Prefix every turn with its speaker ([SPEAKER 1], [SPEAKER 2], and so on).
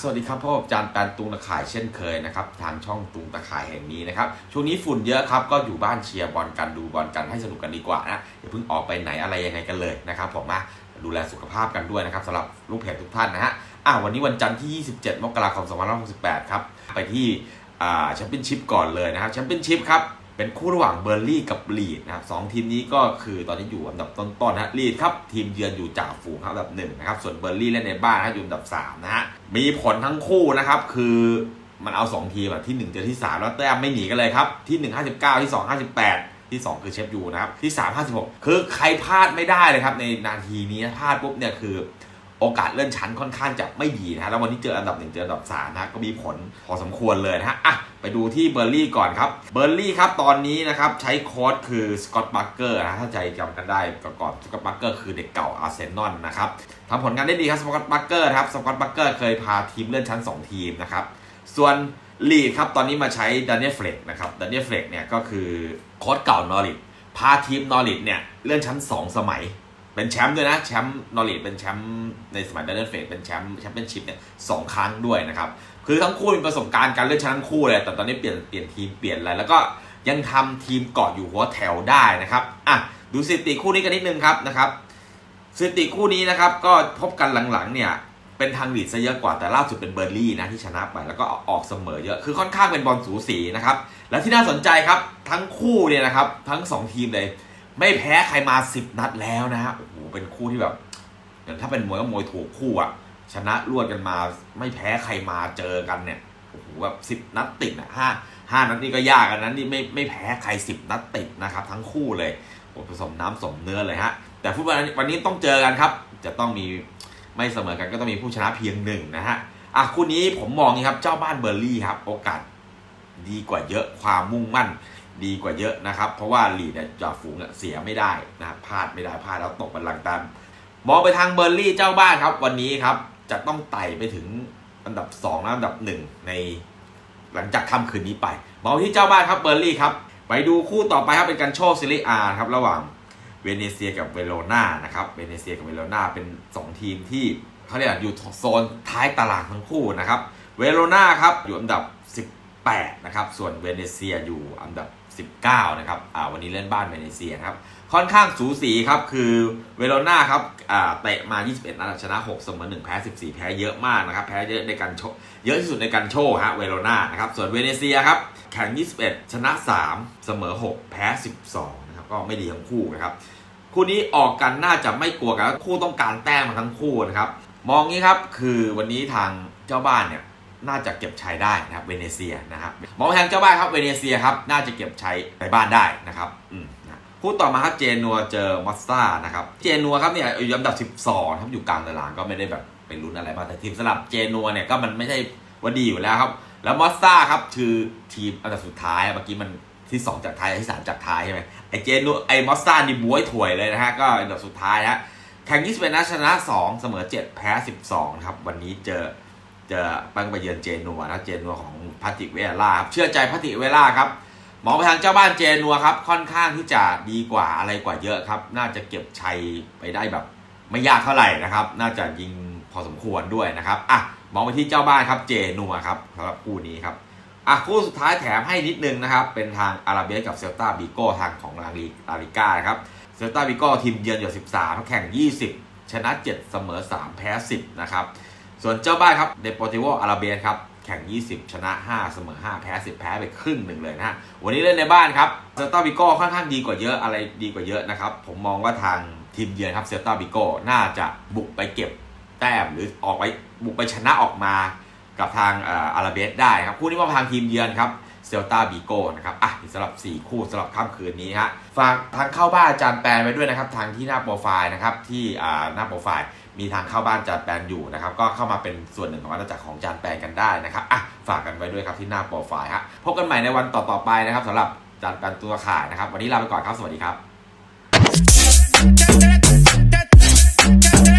[SPEAKER 1] สวัสดีครับพ่ออาจารย์แปนตุงตะข่ายเช่นเคยนะครับทางช่องตุงตะข่ายแห่งนี้นะครับช่วงนี้ฝุ่นเยอะครับก็อยู่บ้านเชียร์บอลกันดูบอลกันให้สนุกกันดีกว่านะอย่าเพิ่งออกไปไหนอะไรยังไงกันเลยนะครับผมนะดูแลสุขภาพกันด้วยนะครับสำหรับลูกเพจทุกท่านนะฮะอะวันนี้วันจันทร์ที่ 27 มกราคม 2568 ครับไปที่อ่าแชมเปี้ยนชิพก่อนเลยนะครับแชมเปี้ยนชิพครับเป็นคู่ระหว่างเบอร์ลี่กับลีดนะครับสองทีมนี้ก็คือตอนนี้อยู่อันดับต้นๆนะฮะลีดครับทีมเยือนอยู่จ่าฝูงครับอันดับหนึ่งนะครับส่วนเบอร์ลี่เล่นในบ้านนะอยู่อันดับสามนะฮะ มีผลทั้งคู่นะครับ คือมันเอา 2 ทีมอะที่ 1 เจอที่ 3 แล้วแต้มไม่หนีกันเลยครับ ที่ 1 59 ที่ 2 58 ที่ 2 คือเชฟยูนะครับ ที่ 3 56 คือใครพลาดไม่ได้เลยครับ ในนาทีนี้พลาดปุ๊บเนี่ยคือ โอกาสเลื่อนชั้นค่อนข้างจะไม่ดีนะแล้ววันนี้เจออันดับหนึ่งเจออันดับสามนะก็มีผลพอสมควรเลยนะฮะอะไปดูที่เบอร์ลี่ก่อนครับเบอร์ลี่ครับตอนนี้นะครับใช้โค้ดคือสกอตต์บัคเกอร์นะถ้าใจจำกันได้ก่อนสกอตต์บัคเกอร์คือเด็กเก่าอาร์เซนอลนะครับทำผลงานได้ดีครับสกอตต์บัคเกอร์ครับสกอตต์บัคเกอร์เคยพาทีมเลื่อนชั้น 2 ทีมนะครับส่วนลีดครับตอนนี้มาใช้ด a น i e l เฟลกนะครับด a น i e l เฟลกเนี่ยก็คือโค้ดเก่านอริทพาทีมนอริทเนี่ยเลื่อนชั้น 2 สมัย เป็นแชมป์ด้วยนะแชมป์นอริทเป็นแชมป์ในสมัยดันเดนเฟสเป็นแชมป์แชมเปี้ยนชิพเนี่ยสองครั้งด้วยนะครับคือทั้งคู่มีประสบการณ์การเล่นชั้นทั้งคู่เลยแต่ตอนนี้เปลี่ยนเปลี่ยนทีมเปลี่ยนอะไรแล้วก็ยังทำทีมเกาะอยู่หัวแถวได้นะครับอะดูสถิติคู่นี้กันนิดนึงครับนะครับสถิติคู่นี้นะครับก็พบกันหลังๆเนี่ยเป็นทางลีดซะเยอะกว่าแต่ล่าสุดเป็นเบอร์ลี่นะที่ชนะไปแล้วก็ออกเสมอเยอะคือค่อนข้างเป็นบอลสูสีนะครับและที่น่าสนใจครับทั้งคู่เนี่ยนะครับทั้งสองทีมเลย ไม่แพ้ใครมา 10 นัดแล้วนะฮะโอ้โเป็นคู่ที่แบบอย่างถ้าเป็นมวยก็มวยถูกคู่อะชนะรวดกันมาไม่แพ้ใครมาเจอกันเนี่ยโอ้โหแบบสิบนัดติดอะห้าห้านัดนี่ก็ยากกันนั้นนี่ไม่ไม่แพ้ใครสิบนัดติดนะครับ ทั้งคู่เลยโอ้ผสมน้ำสมเนื้อเลยฮะแต่ฟุตบอลวันนี้ต้องเจอกันครับ จะต้องมีไม่เสมอกันก็ต้องมีผู้ชนะเพียงหนึ่งนะฮะอะคู่นี้ผมมองนี่ครับเจ้าบ้านเบอร์ลี่ครับ โอกาสดีกว่าเยอะความมุ่งมั่น ดีกว่าเยอะนะครับ เพราะว่าลีดเนี่ยจ่าฝูงเสียไม่ได้นะพลาดไม่ได้พลาดแล้วตกบันลังก์ตามมองไปทางเบอร์ลี่เจ้าบ้านครับ วันนี้ครับจะต้องไต่ไปถึงอันดับ2และอันดับ 1 ในหลังจากค่ำคืนนี้ไปมองที่เจ้าบ้านครับเบอร์ลี่ครับไปดูคู่ต่อไปครับเป็นการโชว์ซิลิอาร์ครับระหว่างเวเนเซียกับเวโรนานะครับเวเนเซียกับเวโรนาเป็น 2 ทีมที่เขาเรียกว่าอยู่โซนท้ายตารางทั้งคู่นะครับเวโรนาครับอยู่อันดับ 18 นะครับ ส่วนเวเนเซียอยู่อันดับ 19 นะครับอ่าวันนี้เล่นบ้านเวเนเซียครับ ค่อนข้างสูสีครับ คือเวโรนาครับอ่าเตะมา 21 นัดชนะ 6 เสมอ 1 แพ้ 14 แพ้เยอะมากนะครับ แพ้เยอะในการโชเยอะที่สุดในการโชว์ฮะ เวโรนานะครับ ส่วนเวเนเซียครับ แข่ง 21 ชนะ 3 เสมอ 6 แพ้ 12 นะครับ ก็ไม่ดีทั้งคู่นะครับ คู่นี้ออกกันน่าจะไม่กลัวกัน คู่ต้องการแต้มมาทั้งคู่นะครับ มองงี้ครับ คือวันนี้ทางเจ้าบ้านเนี่ย น่าจะเก็บชัยได้นะครับเวเนเซียนะครับมองไปทางเจ้าบ้านครับเวเนเซียครับน่าจะเก็บชัยในบ้านได้นะครับอืมคู่ต่อมาครับเจนัวเจอมอสซานะครับเจนัวครับเนี่ยอยู่อันดับ 12ครับอยู่กลางตารางก็ไม่ได้แบบไปลุ้นอะไรมากแต่ทีมสลับเจนัวเนี่ยก็มันไม่ใช่ว่าดีอยู่แล้วครับ แล้วมอสซาครับคือทีมอันดับสุดท้ายเมื่อกี้มันที่ 2 จากท้ายที่3จากท้ายใช่ไหมไอเจนัวไอมอสซานี่บวยถวยเลยนะฮะก็อันดับสุดท้ายฮะแข่ง21นัดชนะ 2 เสมอ 7 แพ้ 12 ครับ วันนี้เจอ จะปังไปเยือนเจนัวนะเจนัวของพาติเวล่าครับเชื่อใจพาติเวล่าครับมองไปทางเจ้าบ้านเจนัวครับค่อนข้างที่จะดีกว่าอะไรกว่าเยอะครับ น่าจะเก็บชัยไปได้แบบ ไม่ยากเท่าไหร่นะครับ น่าจะยิงพอสมควรด้วยนะครับอะมองไปที่เจ้าบ้านครับเจนัวครับสำหรับคู่นี้ครับอะคู่สุดท้ายแถมให้นิดนึงนะครับ เป็นทางอาราเบียกับเซลตาบิโก้ทางของลาลีลาลิก้านะครับเซลตาบิโก้ทีมเยือนอยู่ 13 แข่ง 20 ชนะ 7 เสมอ 3 แพ้ 10 นะครับ ส่วนเจ้าบ้านครับเดปอร์ติโวอาราเบียครับแข่ง 20 ชนะ 5 เสมอ 5 แพ้ 10 แพ้ไปครึ่งหนึ่งเลยนะฮะ วันนี้เล่นในบ้านครับเซลตาบิโก้ค่อนข้างดีกว่าเยอะอะไรดีกว่าเยอะนะครับ ผมมองว่าทางทีมเยือนครับเซลตาบิโก้น่าจะบุกไปเก็บแต้มหรือออกไปบุกไปชนะออกมากับทางอาราเบสได้ครับ คู่นี้มาทางทีมเยือนครับเซลตาบิโก้นะครับ อะสำหรับ 4 คู่สำหรับค่ำคืนนี้ฮะ ฝากทางเข้าบ้านอาจารย์แปลนไว้ด้วยนะครับ ทางที่หน้าโปรไฟล์นะครับ ที่อ่าหน้าโปรไฟล์ มีทางเข้าบ้านจานแปลนอยู่นะครับ ก็เข้ามาเป็นส่วนหนึ่งของอาณาจักรของจานแปลนกันได้นะครับอะฝากกันไว้ด้วยครับที่หน้าโปรไฟล์ฮะพบกันใหม่ในวันต่อๆไปนะครับสำหรับจานแปลนตัวข่ายนะครับ วันนี้ลาไปก่อนครับสวัสดีครับ